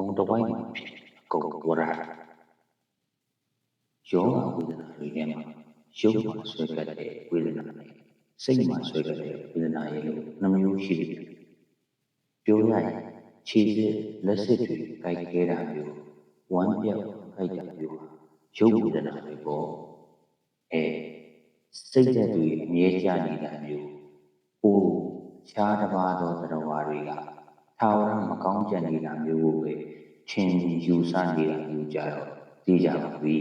ဘုံတစ်ဝိုင်းမှာဖြစ်အကုန်ဝရယောဂဝေဒနာတွေထဲမှာရုပ်မှာဆွဲကပ်တဲ့ဝေဒနာနဲ့စိတ်မှာဆွဲကပ်တဲ့ဝေဒနာရဲ့လို့နှမျိုးရှိတယ်ပြောရရင်ခြေစစ်လက်စစ်တွေကြိုက်ခဲတာမျိုးဝမ်းပြောက်ကြိုက်တာမျိုးဟာရုပ်ဝေဒနာတွေပေါ့အဲစိတ်ဓာတ်တွေအမြဲကျနေတာမျိုးအိုးခြားတစ်ပါးသောသတ္တဝါတွေက ထာဝရမကောင်းကြံနေတာမျိုးကိုပဲချင်းယူဆနေတာမျိုးကြတော့သိကြပါပြီ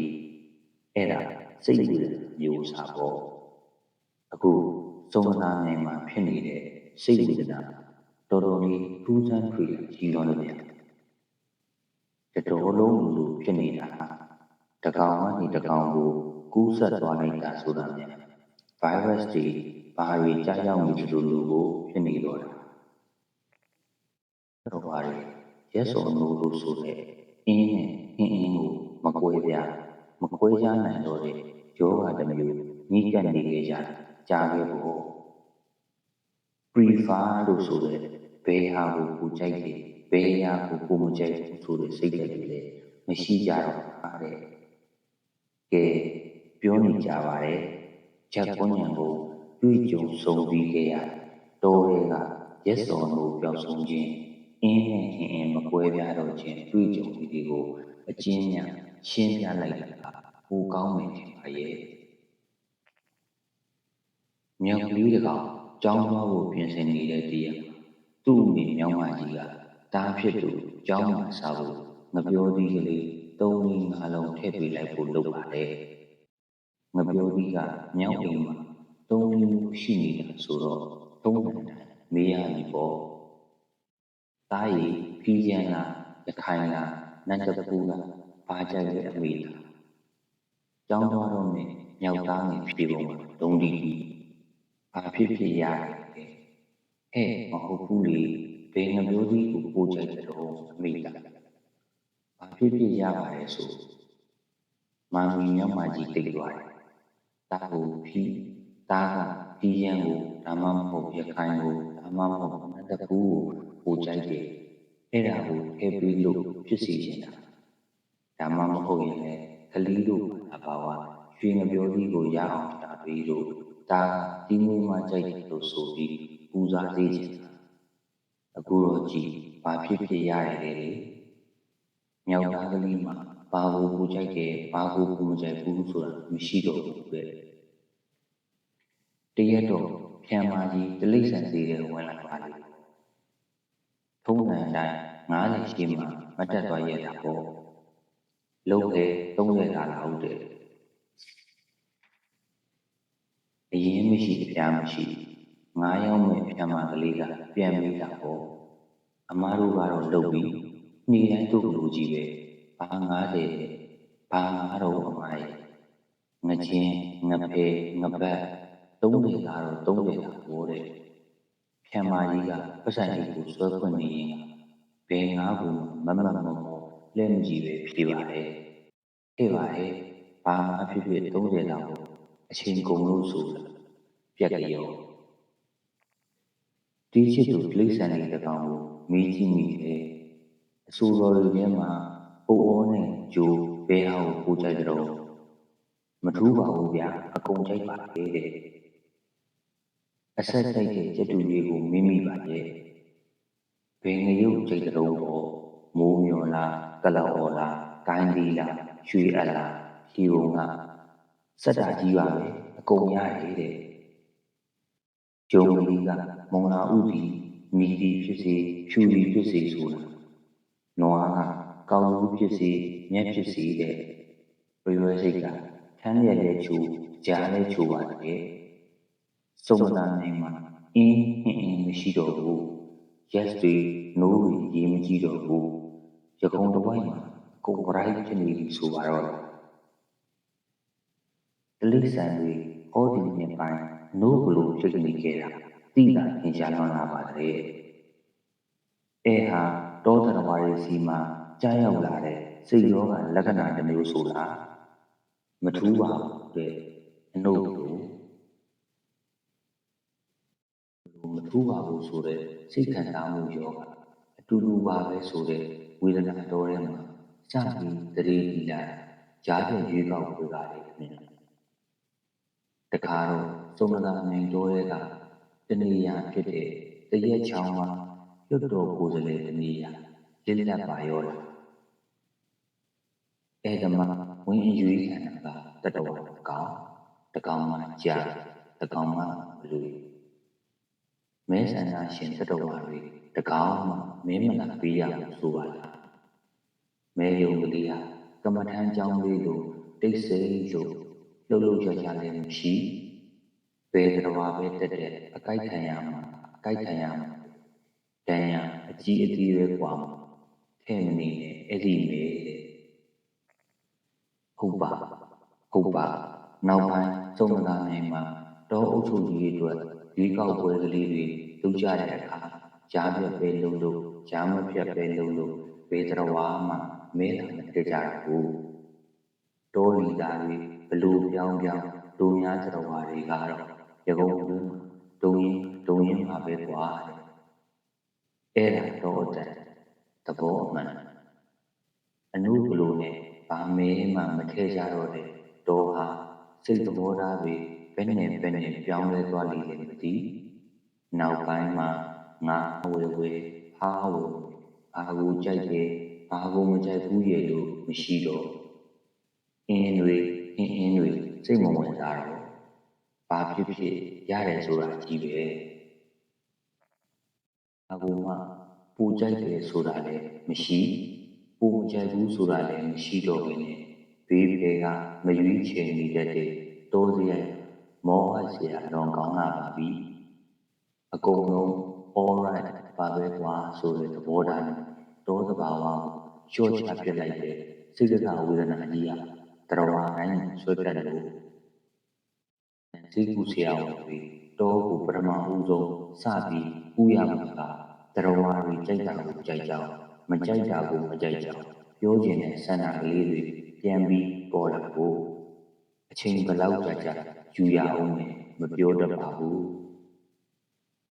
အဲ့ဒါစိတ်ဝေဒနာမျိုးစားပေါ့အခုသုံးနာနိုင်မှာဖြစ်နေတဲ့စိတ်ဝေဒနာတော်တော်လေးထူးဆန်းထွေကြီးလွန်လို့ပြန်တတော်လုံးလိုဖြစ်နေတာတကောင်ကနေတကောင်ကိုကူးဆက်သွားလိုက်တာဆိုတာများ virus တွေဘာတွေကြားရောက်နေသလိုလိုကိုဖြစ်နေတော့တာ တော့ဘာတွေရက်စော်နိုးလို့ဆိုတဲ့အင်းနဲ့အင်းအင်းကိုမကွဲပြားမကွဲခြားနိုင်တော့တဲ့ယောဂတစ်မျိုးညီးကပ်နေကြကြကြားခဲ့ဖို့ prefer လို့ဆိုတဲ့ဘယ်ဟာကိုကိုကြိုက်တယ်ဘယ်ဟာကိုကိုမကြိုက်ဘူးဆိုတဲ့စိတ်ဓာတ်တွေလည်းမရှိကြတော့ပါတဲ့ကဲပြောနေကြပါတယ်ချက်ကွန်ညံကိုတွေ့ကြုံဆုံးပြီးခဲ့ရတော်ရဲကရက်စော်လို့ပြောဆုံးခြင်း အင်းနဲ့အင်းအင်းမကွဲပြားတော့ခြင်းတွေ့ကြုံပြီးဒီကိုအကျဉ်းညာရှင်းပြလိုက်တာဟိုကောင်းမယ်ထင်ပါရဲ့မြောက်ကလေးတကောင်ကျောင်းသွားဖို့ပြင်ဆင်နေတဲ့တည်းသူ့အမေမြောင်းမကြီးကတားဖြစ်သူကျောင်းမှာစားဖို့ငပြောသေးကလေးသုံးလေးငါးလုံးထည့်ပေးလိုက်ဖို့လုပ်ပါတယ်ငပြောသေးကမြောက်အိမ်မှာသုံးလေးရှိနေတာဆိုတော့သုံးနိုင်တယ်မေးရပြီပေါ့ တားရီဖီးကျန်လားရခိုင်လားနတ်တပူလားဘာကြိုက်လဲအမေလားကျောင်းသွားတော့မယ်မြောက်သားငယ်ပြေပုံမှာတုံးတီတီဘာဖြစ်ဖြစ်ရတယ်ဟဲ့မဟုတ်ဘူးလေဘယ်နှမျိုးကြီးကိုပို့ကြိုက်တယ်တော့အမေလားဘာဖြစ်ဖြစ်ရပါတယ်ဆိုမာမီမြောက်မကြီးတိတ်သွားတယ်တာကိုဖီးတာကဖီးရန်ကိုဒါမှမဟုတ်ရခိုင်ကိုဒါမှမဟုတ်နတ်တပူကို ပို့ကြိုက်တယ်အဲ့ဒါကိုထည့်ပြီးလို့ဖြစ်စီနေတာဒါမှမဟုတ်ရင်လည်းကလေးတို့အပါဝါရွှေငပြောကြီးကိုရအောင်တာပြီးလို့ဒါဒီမူမှကြိုက်တယ်လို့ဆိုပြီးပူဇော်သေးချင်တာအခုတော့ကြည်ဘာဖြစ်ဖြစ်ရတယ်လေမြောက်သားကလေးမှာဘာကိုပူကြိုက်တယ်ဘာကိုပူမကြိုက်ဘူးဆိုတာမရှိတော့ဘူးပဲတရက်တော့ဖြံမာကြီးတလိษံစီတဲ့ဝင်လာပါလေ ထုံးစံတိုင်း90ရှိမှမတက်သွားရတာပေါ့လုံးလေ30ခါလာဟုတ်တယ်အရင်မရှိအပြားမရှိငားရောက်မဲ့ဖြံမာကလေးကပြန်ပြီးတာပေါ့အမားတို့ကတော့လုတ်ပြီးနေတိုင်းတို့လူကြီးပဲဘာ90ဘာငါတော့အမားရဲ့ငချင်းငဖေငပတ်30ကတော့30တာဘောတဲ့ ဖြံမာကြီးကပတ်စံကြီးကိုဆွဲခွင့်နေရင်ဘယ်ငါကိုမမမမောလက်မကြည့်ပဲဖြစ်ပါတယ်ဖြစ်ပါတယ်ဘာမှဖြစ်ဖြစ်30လောက်အချိန်ကုန်လို့ဆိုတာပြက်ကြောဒီချစ်သူတိရစ္ဆာန်တွေတကောင်ကိုမီးကြည့်မိတယ်အဆိုတော်တွေထဲမှာအိုအိုနဲ့ဂျိုဘဲဟာကိုပို့ကြကြတော့မထူးပါဘူးဗျာအကုန်ကြိုက်ပါလေတဲ့ အဆက်တိုက်တဲ့ကျက်တူလေးကိုမိမိပါရဲ့ဘယ်ငရုတ်ကြိတ်တုံးပေါ့မိုးမျောလားကလော်လားကိုင်းဒီလားရွှေအလားဟီဝုံကစက်တာကြီးပါပဲအကုန်ရတယ်တဲ့ကျုံကလေးကမုံလာဥတီမိတီဖြစ်စေဖြူတီဖြစ်စေဆိုတာနွားကကောင်းလူဖြစ်စေမြက်ဖြစ်စေတဲ့ရွရွစိတ်ကထမ်းရတဲ့ချူကြားလဲချူပါတယ် စုံမသာနိုင်မှာအင်းဟင်းအင်းမရှိတော့ဘူး yes တွေ no တွေရေးမကြည့်တော့ဘူးရကုံတစ်ဝိုင်းမှာကိုယ် right ဖြစ်နေပြီဆိုပါတော့တလိษံတွေဟောဒီမြင်ပိုင်း no ဘလို့ဖြစ်နေခဲ့တာသိတာသင်ရှားလွန်လာပါတယ်အဲဟာတောတရဝါရီစီမှာကြားရောက်လာတဲ့စိတ်ရောဂါလက္ခဏာတစ်မျိုးဆိုလားမထူးပါဘူးတဲ့အနုပ်ကိုမ ထူးပါဘူးဆိုတဲ့စိတ်ခံစားမှုရောဂါအတူတူပါပဲဆိုတဲ့ဝေဒနာတော်ထဲမှာစပြီးတရေဒီလာကြားပြရွေးကောက်ပွဲကလေခင်ဗျတခါတော့စုံနာနိုင်တော်ရဲ့ကတနေရာဖြစ်တဲ့တရက်ချောင်းမှာလွတ်တော်ကိုယ်စလဲတနေရာလစ်လက်ပါရောလားအဲဓမ္မဝင်အရွေးခံတာကတတဝတကောင်တကောင်မှကြာတကောင်မှဘလူ မဲဆန္ဒရှင်တတဝတွေတကောင်မှမင်းမလာပေးရလို့ဆိုပါလားမဲယုံကလေးဟာကမ္မထမ်းကြောင်းလေးလိုတိတ်ဆိတ်လို့လှုပ်လှုပ်ရှားရှားလည်းမရှိဘယ်တော်ပဲတက်တဲ့အကြိုက်ခံရမှာအကြိုက်ခံရမှာတန်ရအကြီးအသေးပဲกว่าမှာထဲ့မနေနဲ့အဲ့ဒီမဲတဲ့ဟုတ်ပါဟုတ်ပါနောက်ပိုင်းစုံမသာနိုင်မှာတောအုပ်ချုပ်ကြီးအတွက် ရွေးကောက်ပွဲကလေးတွေလုပ်ကြတဲ့အခါကြားပြတ်ပဲလုပ်လို့ကြားမပြတ်ပဲလုပ်လို့ဘယ်တော်ဝါမှမဲလာမတက်ကြဘူးတောလီသားတွေဘလို့ပြောင်းပြောင်းဒုံများတော်ဝါတွေကတော့ရကုံတွင်းဒုံရင်ဒုံရင်မှာပဲကွာတဲ့အဲ့ဒါတော့တဲ့သဘောအမှန်အနုဘလို့နဲ့ဘာမဲမှမထဲကြတော့တဲ့တောဟာစိတ်သဘောထားတွေ ဘယ်နဲ့ဘယ်နဲ့ပြောင်းလဲသွားလိမ့်မယ်မသိနောက်ပိုင်းမှာငါဝေဝေဟာဝေဘာကိုကြိုက်တယ်ဘာကိုမကြိုက်ဘူးရဲ့လို့မရှိတော့အင်းတွေအင်းအင်းတွေစိတ်မဝင်စားတော့ဘာဖြစ်ဖြစ်ရတယ်ဆိုတာကြီးပဲအကူမှပူကြိုက်တယ်ဆိုတာလည်းမရှိပူမကြိုက်ဘူးဆိုတာလည်းမရှိတော့ဘဲနဲ့ဘေးဘေကမရွေးချယ်နေတတ်တဲ့တိုးစရိုက် မောဟစရာတော့ကောင်းလာပါပြီအကုန်လုံး all right ပါပဲကွာဆိုတဲ့သဘောထားနဲ့တောသဘာဝကိုလျှော့ချပြစ်လိုက်တဲ့စိတ်ကဝေဒနာကြီးဟာတရဝတိုင်းဆွဲပြတ်လို့စိတ်ကူဆရာဝန်တွေတောကိုပထမဦးဆုံးစပြီးဥရမှာကတရဝတွေကြိုက်တာကိုကြိုက်ကြအောင်မကြိုက်တာကိုမကြိုက်ကြအောင်ပြောကျင်တဲ့ဆန္ဒကလေးတွေပြန်ပြီးပေါ်လာဖို့အချိန်ဘယ်လောက်ကြာကြာ ယူရအောင်မပြောတတ်ပါဘူး